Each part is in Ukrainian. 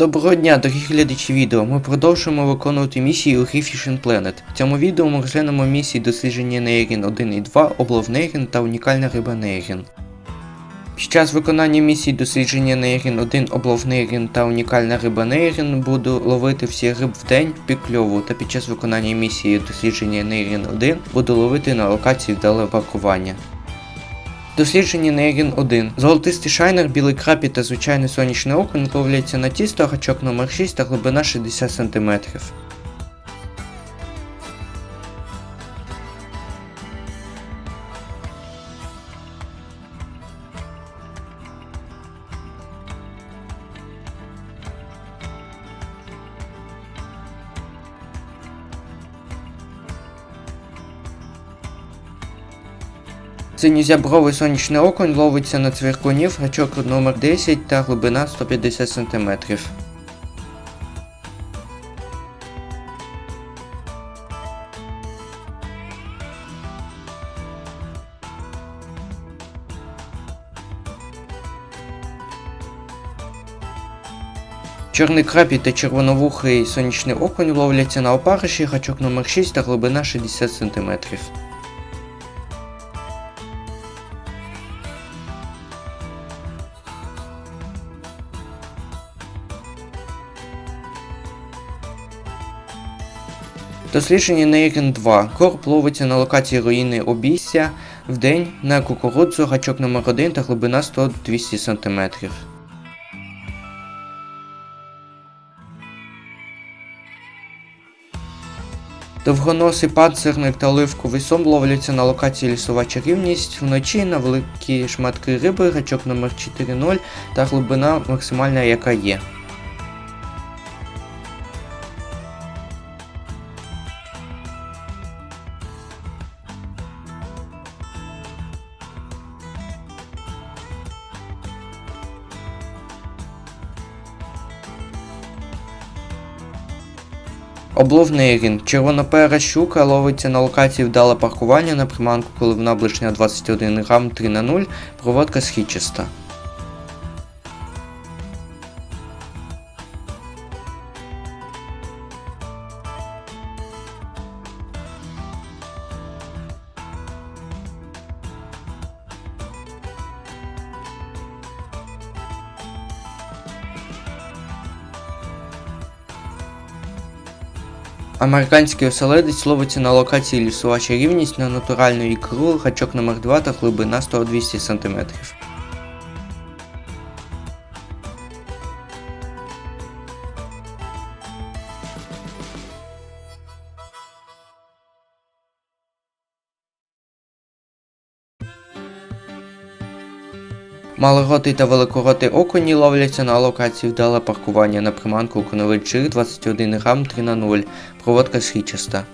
Доброго дня, дорогі глядачі відео. Ми продовжуємо виконувати місії у грі Planet. В цьому відео ми розглянемо місії дослідження Нейрін 1 і 2, облов Нейрін та унікальна риба Нейрін. Під час виконання місії дослідження Нейрін 1, облов Нейрін та унікальна риба Нейрін буду ловити всі риб в день під кльову, та під час виконання місії дослідження Нейрін 1 буду ловити на локації вдале паркування. Дослідження Нейрін 1. Золотистий шайнер, білий крапі та звичайне сонячне око ловляться на тісто, гачок номер 6 та глибина 60 см. Синьозябровий сонячний окунь ловиться на цвіркунів, гачок номер 10 та глибина 150 см. Чорний крапі та червоновухий сонячний окунь ловляться на опариші, гачок номер 6 та глибина 60 см. Дослідження Нейрін 2. Корп ловиться на локації руїни обійстя в день на кукурудзу, гачок номер 1 та глибина 100-200 см. Довгоносий панцирник та оливковий сом ловляться на локації лісова чарівність вночі на великі шматки риби, гачок номер 4.0 та глибина максимальна, яка є. Облов рін. Червонопера щука ловиться на локації вдале паркування на приманку, коли вона ближня 21 грам 3 на 0, проводка східчаста. Американський оселедець ловиться на локації лісова чарівність на натуральну ікру, гачок номер 2 та глибина 100-200 см. Малоротий та великоротий окуні ловляться на локації вдале паркування на приманку Коновичих джир 21 грам 3 на 0, проводка східчаста.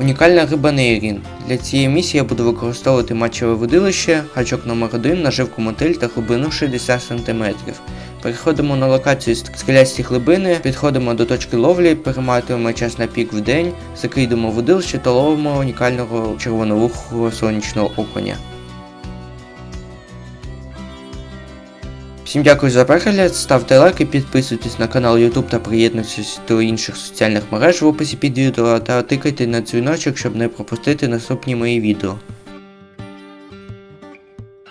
Унікальна риба Нейрін. Для цієї місії я буду використовувати матчеве водилище, гачок номер 1 наживку мотиль та глибину 60 см. Переходимо на локацію скелясті глибини, підходимо до точки ловлі, перематуємо час на пік в день, закидемо водилище та ловимо унікального червоновухого сонячного окуня. Всім дякую за перегляд, ставте лайки, підписуйтесь на канал YouTube та приєднуйтесь до інших соціальних мереж в описі під відео та тикайте на дзвіночок, щоб не пропустити наступні мої відео.